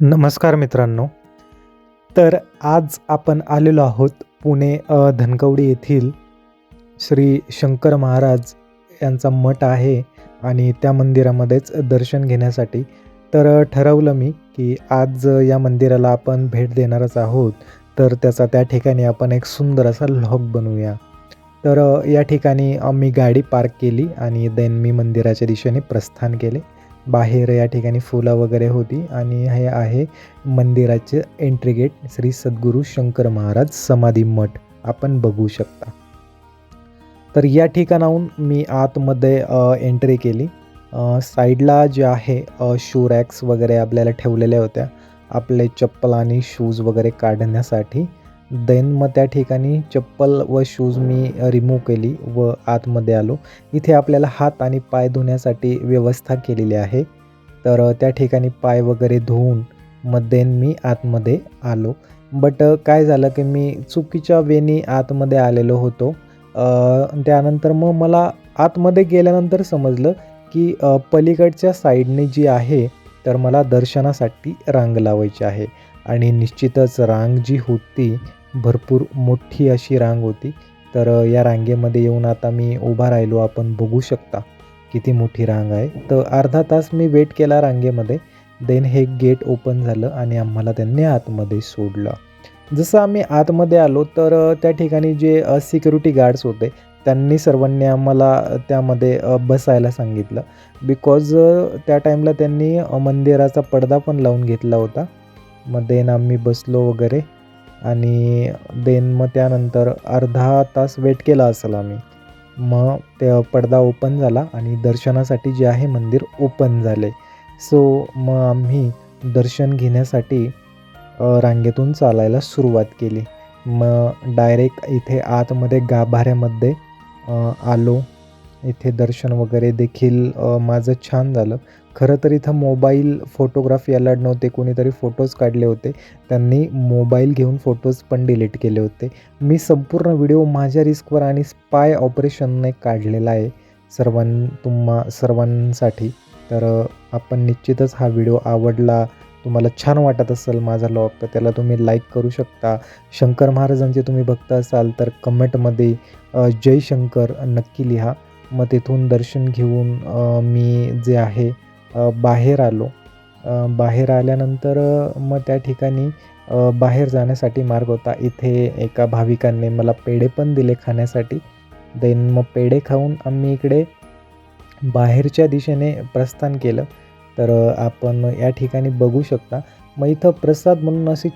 नमस्कार मित्रांनो. तर आज आपण आलेलो आहोत पुणे धनकवडी येथील श्री शंकर महाराज यांचा मठ आहे आणि त्या मंदिरामध्येच दर्शन घेण्यासाठी. तर ठरवलं मी की आज या मंदिराला आपण भेट देणारच आहोत. तर त्याचा त्या ठिकाणी आपण एक सुंदर असा लॉग बनवूया. तर या ठिकाणी मी गाडी पार्क केली आणि देन मी मंदिराच्या दिशेने प्रस्थान केले. बाहेर या ठिकाणी फुलं वगैरे होती. आणि हे आहे मंदिराचे एंट्री गेट श्री सद्गुरू शंकर महाराज समाधी मठ. आपण बघू शकता. तर या ठिकाणाहून मी आतमध्ये एंट्री केली. साईडला जे आहे शू रॅक्स वगैरे आपल्याला ठेवलेल्या होत्या. आपले चप्पल आणि शूज वगैरे काढण्यासाठी. देन मग त्या ठिकाणी चप्पल व शूज मी रिमूव्ह केली व आतमध्ये आलो. इथे आपल्याला हात आणि पाय धुण्यासाठी व्यवस्था केलेली आहे. तर त्या ठिकाणी पाय वगैरे धुवून मग देन मी आतमध्ये आलो. बट काय झालं की मी चुकीच्या वेनी आतमध्ये आलेलो होतो. त्यानंतर मग मला आतमध्ये गेल्यानंतर समजलं की पलीकडच्या साईडने जी आहे तर मला दर्शनासाठी रांग लावायची आहे. आणि निश्चितच रांग जी होती भरपूर मोठी अशी रांग होती. तर या रांगेमध्ये येऊन आता मी उभा राहिलो. आपण बघू शकता किती मोठी रांग आहे. तर अर्धा तास मी वेट केला रांगेमध्ये. देन हे गेट ओपन झालं आणि आम्हाला त्यांनी आतमध्ये सोडलं. जसं आम्ही आतमध्ये आलो तर त्या ठिकाणी जे सिक्युरिटी गार्ड्स होते त्यांनी सर्वांनी आम्हाला त्यामध्ये बसायला सांगितलं. बिकॉज त्या टाईमला त्यांनी मंदिराचा पडदा पण लावून घेतला होता. मग देन आम्ही बसलो वगैरे. आणि देन मग त्यानंतर अर्धा तास वेट केला असेल आम्ही. मग ते पडदा ओपन झाला आणि दर्शनासाठी जे आहे मंदिर ओपन झाले. सो मग आम्ही दर्शन घेण्यासाठी रांगेतून चालायला सुरुवात केली. मग डायरेक्ट इथे आतमध्ये गाभाऱ्यामध्ये आलो. इथे दर्शन वगैरे देखील माझं छान झालं. खरं तर इथं मोबाईल फोटोग्राफी अलाड नव्हते कोणीतरी फोटोज काढले होते. त्यांनी मोबाईल घेऊन फोटोज पण डिलीट केले होते. मी संपूर्ण व्हिडिओ माझ्या रिस्कवर आणि स्पाय ऑपरेशनने काढलेला आहे सर्वां तुम्हा सर्वांसाठी. तर आपण निश्चितच हा व्हिडिओ आवडला तुम्हाला छान वाटत असेल माझा लॉग तर त्याला तुम्ही लाईक करू शकता. शंकर महाराजांचे तुम्ही बघता असाल तर कमेंटमध्ये जय शंकर नक्की लिहा. मग तिथून दर्शन घेऊन मी जे आहे बाहेर आलो. बाहेर आल्यानंतर मग त्या ठिकाणी बाहेर जाण्यासाठी मार्ग होता. इथे एका भाविकांनी मला पेढे पण दिले खाण्यासाठी. देन मग पेढे खाऊन आम्ही इकडे बाहेरच्या दिशेने प्रस्थान केलं. तर आपण या ठिकाणी बघू शकता. मग इथं प्रसाद म्हणून अशी